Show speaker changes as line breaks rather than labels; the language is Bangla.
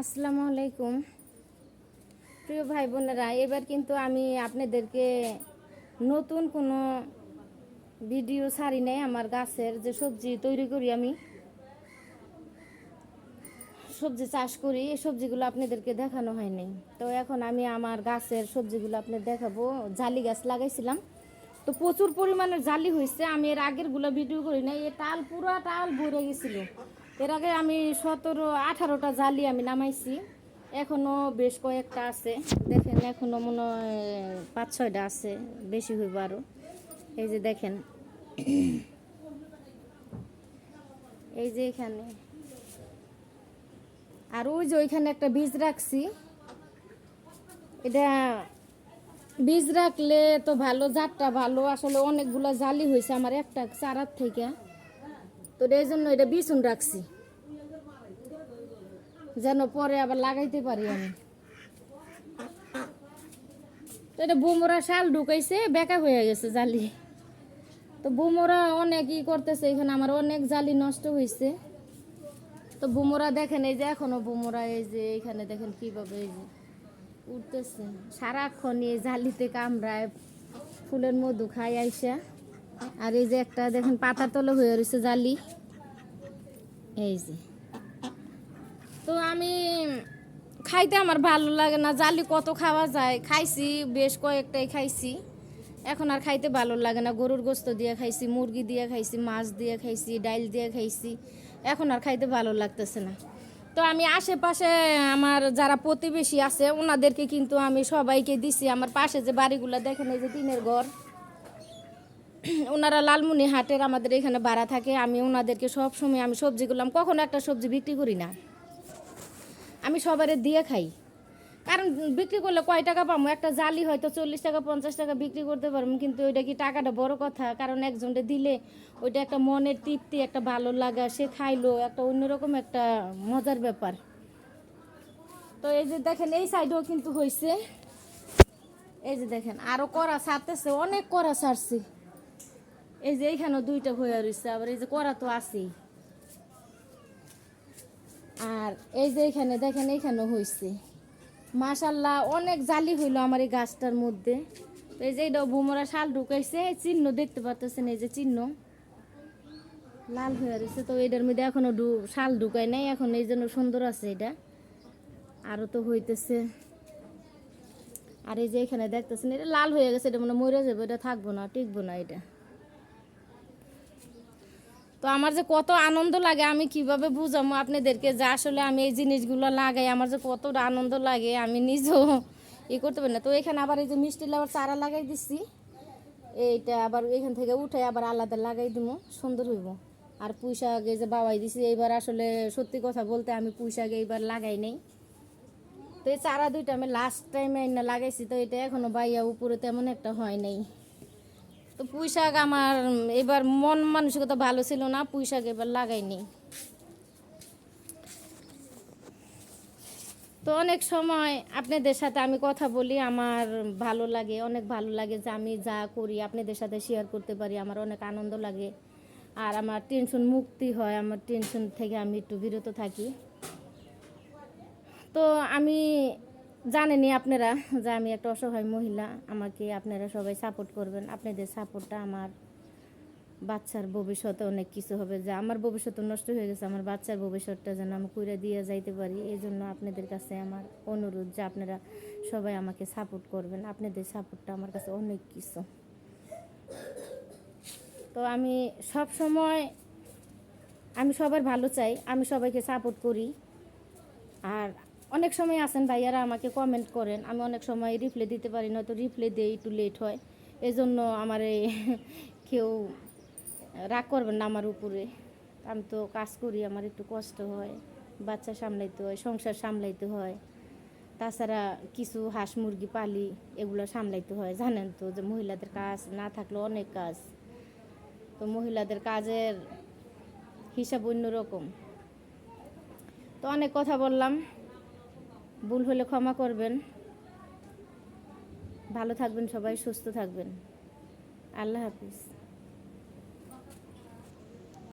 আসসালামু আলাইকুম। প্রিয় ভাই বোনেরা এবার কিন্তু আমি আপনাদেরকে নতুন কোনো ভিডিও ছাড়ি নাই আমার গাছের, যে সবজি তৈরি করি আমি। সবজি চাষ করি, এই সবজিগুলো আপনাদেরকে দেখানো হয়নি। তো এখন আমি আমার গাছের সবজিগুলো আপনাদের দেখাবো। জালি গাছ লাগাইছিলাম। তো প্রচুর পরিমাণে জালি হয়েছে আমি এর আগেরগুলো ভিডিও করি না এই টাল পুরো টাল ভরে গেছিল। এর আগে আমি সতেরো, আঠারোটা জালি আমি নামাইছি। এখনও বেশ কয়েকটা আছে। দেখেন, এখনও মনে হয় পাঁচ, ছয়টা আছে, বেশি হইব আরও। এই যে দেখেন। এই যে এখানে। আর ওই যে ওইখানে একটা বীজ রাখছি। এটা বীজ রাখলে তো ভালো, জাতটা ভালো। আসলে অনেকগুলো জালি হয়েছে আমার একটা চারার থেকে। তো এই জন্য এটা বিছুন রাখছি। যেন পরে আবার লাগাইতে পারি আমি। তো এটা বুমরা শাল ঢুকাইছে, বেকা হয়ে গেছে জালি। তো বুমরা অনেক ই করতেছে, এখানে আমার অনেক জালি নষ্ট হয়েছে তো বুমরা দেখেন, এই যে এখনও বুমরা, এই যে এখানে দেখেন কীভাবে এই যে উঠতেছে। সারাক্ষণ এই জালিতে কামড়ায়, ফুলের মধু খাই আইসা। আর এই যে একটা দেখেন পাতার তলে হয়ে রয়েছে জালি। এই যে। তো আমি খাইতে আমার ভালো লাগে না। জালি কত খাওয়া যায়? খাইছি, বেশ কয়েকটাই খাইছি। এখন আর খাইতে ভালো লাগে না। গরুর গোস্ত দিয়ে খাইছি, মুরগি দিয়ে খাইছি, মাছ দিয়ে খাইছি, ডাইল দিয়ে খাইছি। এখন আর খাইতে ভালো লাগতেছে না। তো আমি আশেপাশে আমার যারা প্রতিবেশী আছে, ওনাদেরকে কিন্তু আমি সবাইকে দিছি। আমার পাশে যে বাড়িগুলো দেখেন, এই যে টিনের ঘর। ওনারা লালমুনি হাটের আমাদের এখানে ভাড়া থাকে। আমি ওনাদেরকে সব সময় আমি সবজিগুলো কখনো একটা সবজি বিক্রি করি না। আমি সবারে দিয়ে খাই। কারণ বিক্রি করলে কয় টাকা পাবো একটা জালি হয়তো চল্লিশ টাকা, পঞ্চাশ টাকা বিক্রি করতে পারব, কিন্তু ওইটা কি টাকাটা বড় কথা? কারণ একজনকে দিলে ওইটা একটা মনের তৃপ্তি, একটা ভালো লাগা, সে খাইলো, একটা অন্যরকম একটা মজার ব্যাপার। তো এই যে দেখেন, এই সাইডেও কিন্তু হয়েছে এই যে দেখেন, আরও করা ছাড়তেছে, অনেক করা ছাড়ছে। এই যে এইখানেও দুইটা হয়ে রয়েছে আবার এই যে করা তো আছেই। আর এই যে এখানে দেখেন, এখানেও হয়েছে মাশাল্লাহ, অনেক জালি হইল আমার এই গাছটার মধ্যে। তো এই যে এটা বুমরা শাল ঢুকাইছে চিহ্ন দেখতে পাচ্ছেন এই যে চিহ্ন। লাল হয়ে রয়েছে, তো এটার মধ্যে এখনও ডু- শাল ঢুকায় নাই, এখন এই জন্য সুন্দর আছে এটা। আরও তো হইতেছে। আর এই যে এখানে দেখতেছেন, এটা লাল হয়ে গেছে, এটা মানে মরে যাবে, এটা থাকব না, টিকবো না এটা। তো আমার যে কত আনন্দ লাগে, আমি কীভাবে বুঝাবো আপনাদেরকে? যে আসলে আমি এই জিনিসগুলো লাগাই, আমার যে কত আনন্দ লাগে, আমি নিজেও ই করতে পারি না। তো এখানে আবার এই যে মিষ্টি লাবার চারা লাগাই দিচ্ছি এইটা আবার এখান থেকে উঠে আবার আলাদা লাগাই দিব সুন্দর হইব। আর শাক এই যে বাবাই দিছি, এইবার আসলে সত্যি কথা বলতে আমি পুঁই শাক এইবার লাগাই নেই। তো এই চারা দুইটা আমি লাস্ট টাইমে না লাগাইছি, তো এটা এখনও বাইয়া, উপরে তেমন একটা হয় নাই। তো পুঁই শাক আমার, এবার মন মানসিকতা ভালো ছিল না পুঁই শাক এবার লাগাইনি। তো অনেক সময় আপনাদের সাথে আমি কথা বলি, আমার ভালো লাগে, অনেক ভালো লাগে যে আমি যা করি, আপনাদের সাথে শেয়ার করতে পারি, আমার অনেক আনন্দ লাগে। আর আমার টেনশন মুক্তি হয়, আমার টেনশন থেকে আমি একটু বিরত থাকি। তো আমি জানেনই আপনারা যে আমি একটা অসহায় মহিলা, আমাকে আপনারা সবাই সাপোর্ট করবেন। আপনাদের সাপোর্টটা আমার বাচ্চার ভবিষ্যতে অনেক কিছু হবে। যে আমার ভবিষ্যৎ নষ্ট হয়ে গেছে, আমার বাচ্চার ভবিষ্যৎটা যেন আমি কইরা দিয়ে যাইতে পারি। এই জন্য আপনাদের কাছে আমার অনুরোধ যে আপনারা সবাই আমাকে সাপোর্ট করবেন। আপনাদের সাপোর্টটা আমার কাছে অনেক কিছু। তো আমি সব সময়, আমি সবার ভালো চাই, আমি সবাইকে সাপোর্ট করি। আর অনেক সময় আছেন ভাইয়ারা, আমাকে কমেন্ট করেন। আমি অনেক সময় রিপ্লাই দিতে পারি না, তো রিপ্লাই দিয়ে একটু লেট হয়। এই জন্য আমার কেউ রাগ করবেন না আমার উপরে। আমি তো কাজ করি, আমার একটু কষ্ট হয়, বাচ্চা সামলাইতে হয়, সংসার সামলাইতে হয়। তাছাড়া কিছু হাঁস মুরগি, পালি, এগুলো সামলাইতে হয়, জানেন তো যে মহিলাদের কাজ না থাকলে অনেক কাজ। তো মহিলাদের কাজের হিসাব অন্যরকম তো অনেক কথা বললাম। ভুল হলে ক্ষমা করবেন। ভালো থাকবেন সবাই সুস্থ থাকবেন। আল্লাহ হাফিজ।